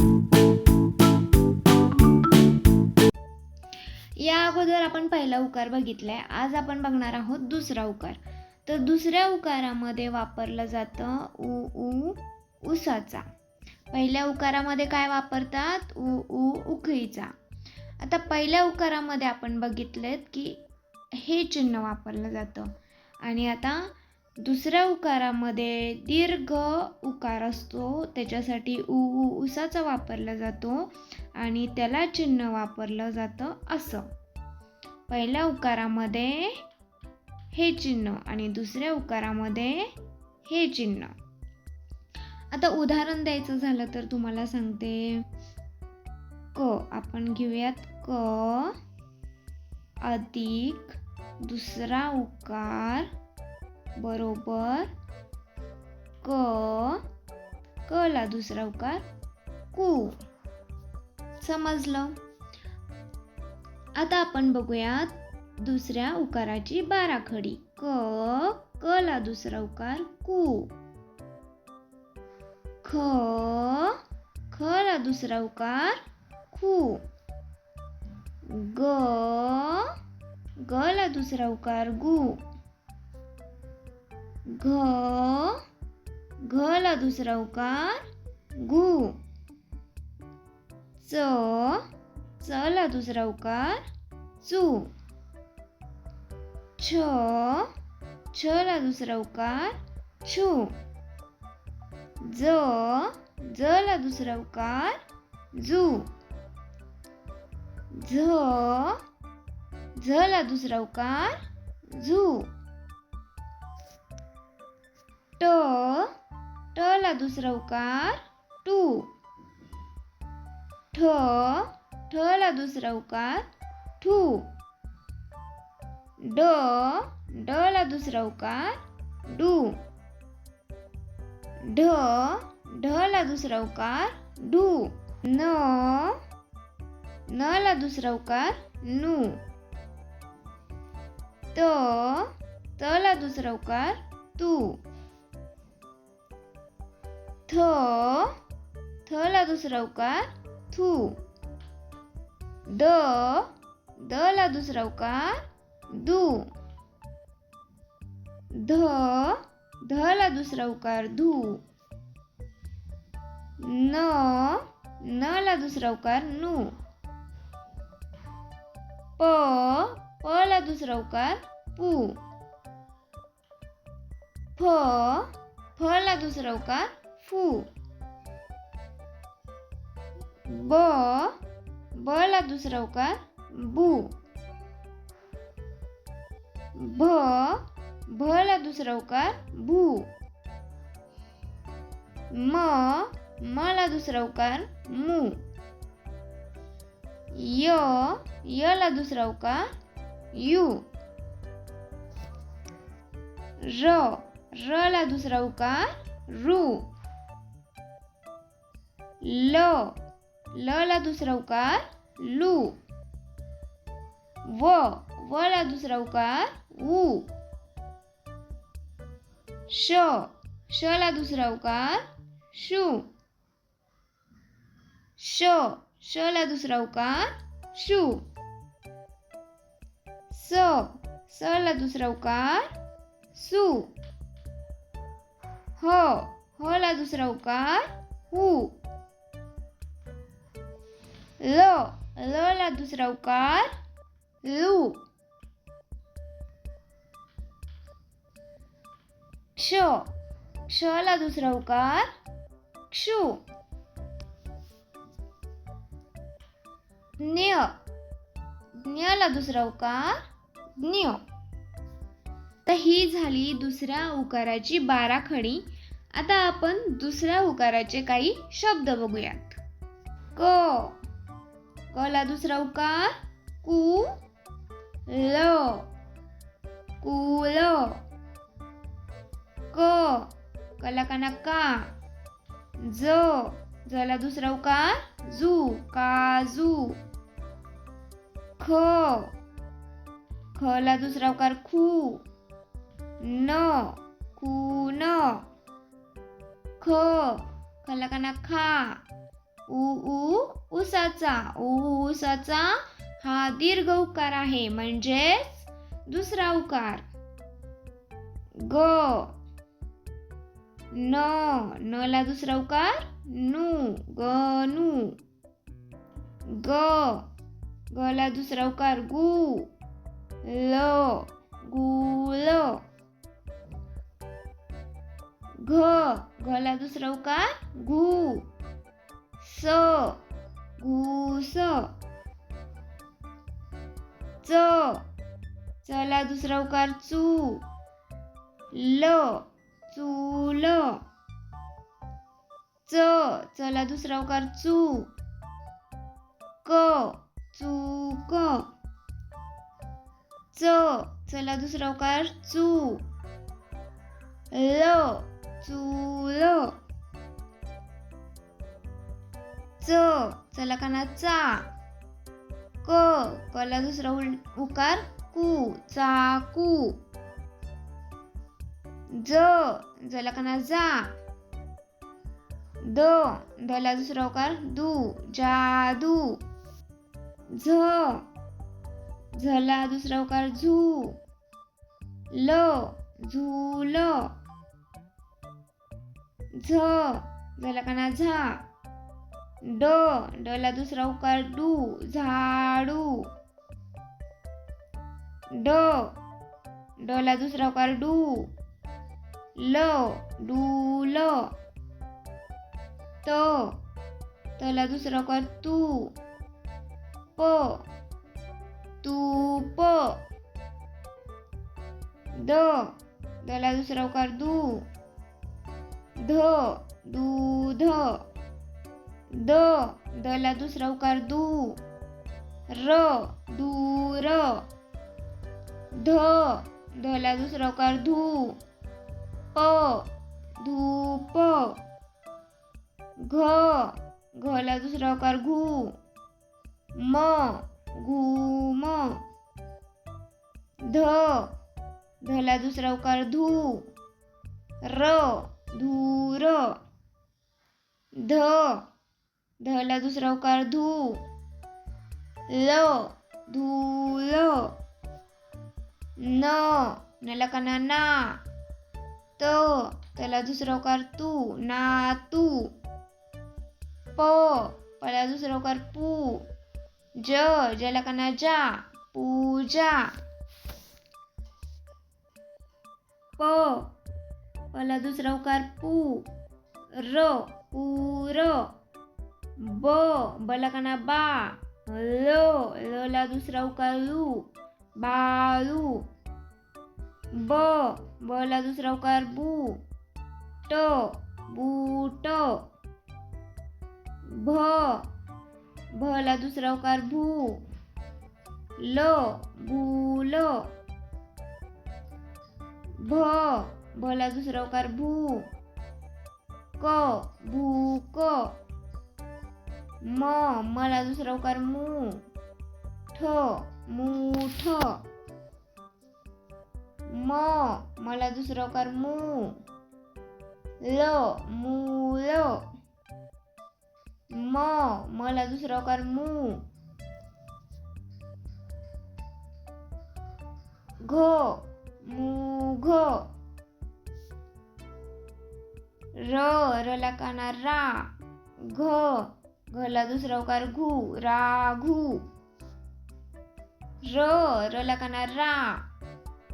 या अगोदर आपण पहिला उकार बघितलाय. आज आपण बघणार आहोत दुसरा उकार. तर दुसऱ्या उकारामध्ये वापरलं जातं उ उ उसाचा. पहिल्या उकारामध्ये काय वापरतात? उ उ उखळीचा. आता पहिल्या उकारामध्ये आपण बघितलेत की हे चिन्ह वापरलं जातं. आणि आता दुसऱ्या उकारामध्ये दीर्घ उकार असतो. त्याच्यासाठी उ उ उसाचा वापरला जातो आणि त्याला चिन्ह वापरलं जातं असं. पहिल्या उकारामध्ये हे चिन्ह आणि दुसऱ्या उकारामध्ये हे चिन्ह. आता उदाहरण द्यायचं झालं तर तुम्हाला सांगते. क आपण घेऊयात. क अधिक दुसरा उकार बरोबर. क क ला दुसरा उकार कू. समजलं? आता आपण बघूयात दुसऱ्या उकाराची बाराखडी. क क ला दुसरा उकार कू. ख ख ला दुसरा उकार खू ग ग ला दुसरा उकार गु. घ घ ला दुसरा उकार गु. च च ला दुसरा उकार चू. छ छ ला दुसरा उकार छू. ज ज ला दुसरा उकार जू. झ झ ला दुसरा उकार झू ट टला दुसरा उकार टू. ठ ठला ला दुसरा उकार ठू ड डला दुसरा उकार डू. ढ ढ ला दुसरा उकार डू. न न ला दुसरा उकार नू. त तला दुसरा उकार तू. थ थ ला दुसरा उकार थू. द द ला दुसरा उकार दू. ध ध ला दुसरा उकार धू न न ला दुसरा उकार नू. प प ला दुसरा उकार पू. फ फ ला दुसरा उकार फू ब ब ला दुसरा उकार बू भ भ ला दुसरा उकार भू म म ला दुसरा उकार मू य य ला दुसरा उकार यू र र ला दुसरा उकार रू ल. ल ला दुसरा उकार लू. व. व ला दुसरा उकार ऊ. श. श ला दुसरा उकार शू. श. श ला दुसरा उकार शू. स. स ला दुसरा उकार सू. ह. ह ला दुसरा उकार हू ल ल ला दुसरा उकार लू क्ष क्ष ला दुसरा उकार क्षू ज्ञ ज्ञ ला दुसरा उकार ज्ञ तर ही झाली दुसऱ्या उकाराची बाराखडी. आता आपण दुसऱ्या उकाराचे काही शब्द बघूयात. क कला दुसरा उकार कु ल. कुल क. कला काना का? ज. जला दुसरा उकार जू. काजू. ख. खला दुसरा उकार खू. न. खून ख. खला काना खा. उ उ. उसाचा उ उसाचा हा दीर्घ उकार आहे. म्हणजेच दुसरा उकार ग. न. न ला दुसरा उकार नू. ग. नू. ग. ग ला दुसरा उकार गु. ल. गुल घ. घ ला दुसरा उकार घू स. घूस च. च ला दुसरा उकार. चू. ल. चूल. च. चला ला दुसरा उकार. चू. क. चूक. च. चला दुसरा उकार. चू. ल. चूल. च. चला काना चा. क. कला दुसरा उल- उकार कू. चाकू ज. जलकाना जा. द. दला दुसरा उकार दू. जादू. झ. झला दुसरा उकार झू. ल. झूल. झ. झाला झा. ड डला दुसरा उकार डू झाडू. ड डला दुसरा उकार डू. ल डूल. त तला दुसरा उकार तू. प तूप. द दला दुसरा उकार दू. ध दूध. द दला दुसरा उकार दू. र दूर ध धला दुसरा उकार धू प धूप घ घला दुसरा उकार घू. म घूम ध धला दुसरा उकार धू. र धूर ध धला दुसरा उकार धू. ल धूल न नला काना ना. त त्याला दुसरा उकार तू. ना तू. प पला दुसरा उकार पू. ज ज्याला काना जा. पूजा. प पला दुसरा उकार पू. र पूर. ब बलकाना बा ल ल ला दुसरा उकार लू बाळू. ब ब ला दुसरा उकार बू ट बूट. भ भ ला दुसरा उकार भू. ल भूल भ भ ला दुसरा उकार भू. क भू म मला दुसरा उकार मू. ठ मूठ म मला दुसरा उकार मू. ल मूल म मला दुसरा उकार मू. घ मूघ र रला काना रा. घ घला दुसरा उकार घू राघू र रला काना रा.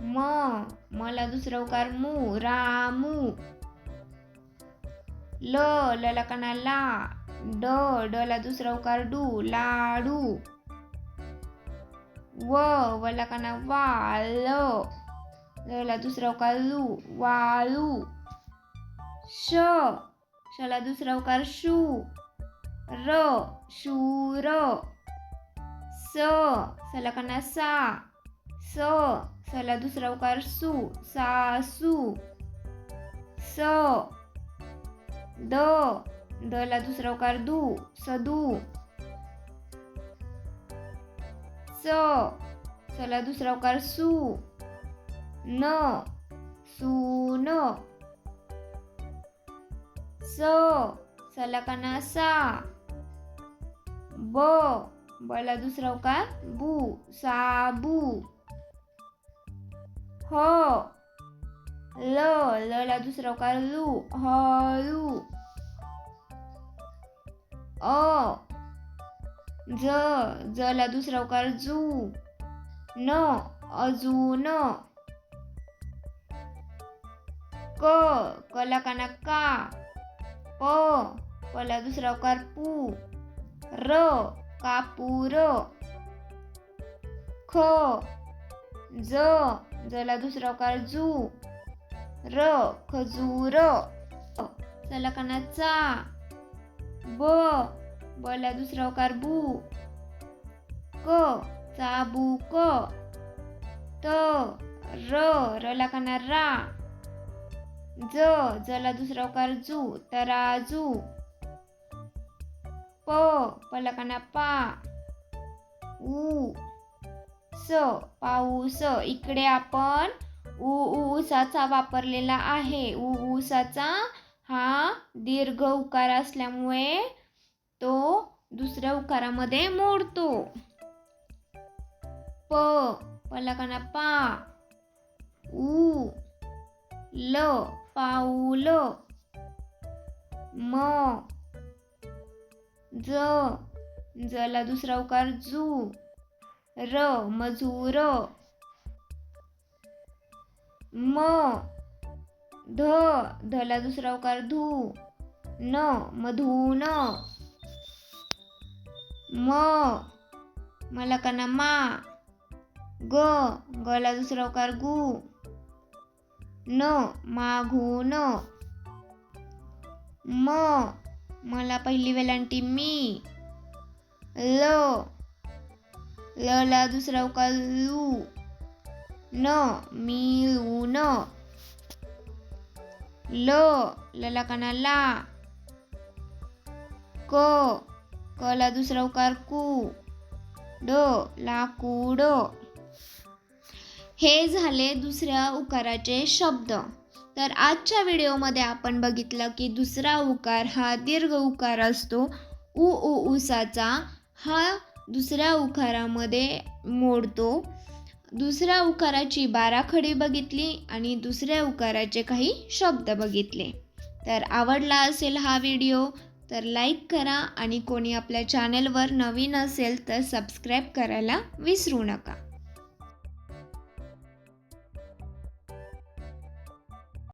म मला दुसरा उकार मू रामू ल लला काना ला. ड डला दुसरा उकार डू लाडू. व वला काना वा ल. लला दुसरा उकार लू वाळू श शला दुसरा उकार शू. र शूर स सला सा। स सला दुसरा उकार सू सासू स। द दला दुसरा उकार दू सदू स सला दुसरा उकार सू। न सून स सला सा। ब. बला दुसरा उकार बू. साबू. ह. ल. लला दुसरा उकार लू. हळू अ. ज. जला दुसरा उकार जू. न. अजून. क. कला काना का. प. पला दुसरा उकार पू. र कापूर. ख ज जला दुसरा उकार जू. र खजूर. चला चा ब बला दुसरा उकार बू. क चाबूक. त र रला काना रा ज जला दुसरा उकार जू तराजू. प पला पा ऊ स पाऊस इकडे आपण उ ऊसाचा वापरलेला आहे. उ ऊसाचा हा दीर्घ उकार असल्यामुळे तो दुसऱ्या उकारामध्ये मोडतो. प पलकना पा ऊ ल पाऊल. म ज जला दुसरा उकार जू र मजूर म ध धला दुसरा उकार धू न मधून म मला काना मा. ग गला दुसरा उकार गु न मागून म मला पहिली वेलांटी मी. ल. ला दुसरा उकार लू. न. मिळून ल लला काना ला. क. कला दुसरा उकार कू. ड लाकूड हे झाले दुसऱ्या उकाराचे शब्द. तर आजच्या व्हिडिओमध्ये आपण बघितलं की दुसरा उकार हा दीर्घ उकार असतो. उ उ उसाचा हा दुसऱ्या उकारामध्ये मोडतो. दुसऱ्या उकाराची बाराखडी बघितली आणि दुसऱ्या उकाराचे काही शब्द बघितले. तर आवडला असेल हा व्हिडिओ तर लाईक करा आणि कोणी आपल्या चॅनलवर नवीन असेल तर सबस्क्राईब करायला विसरू नका.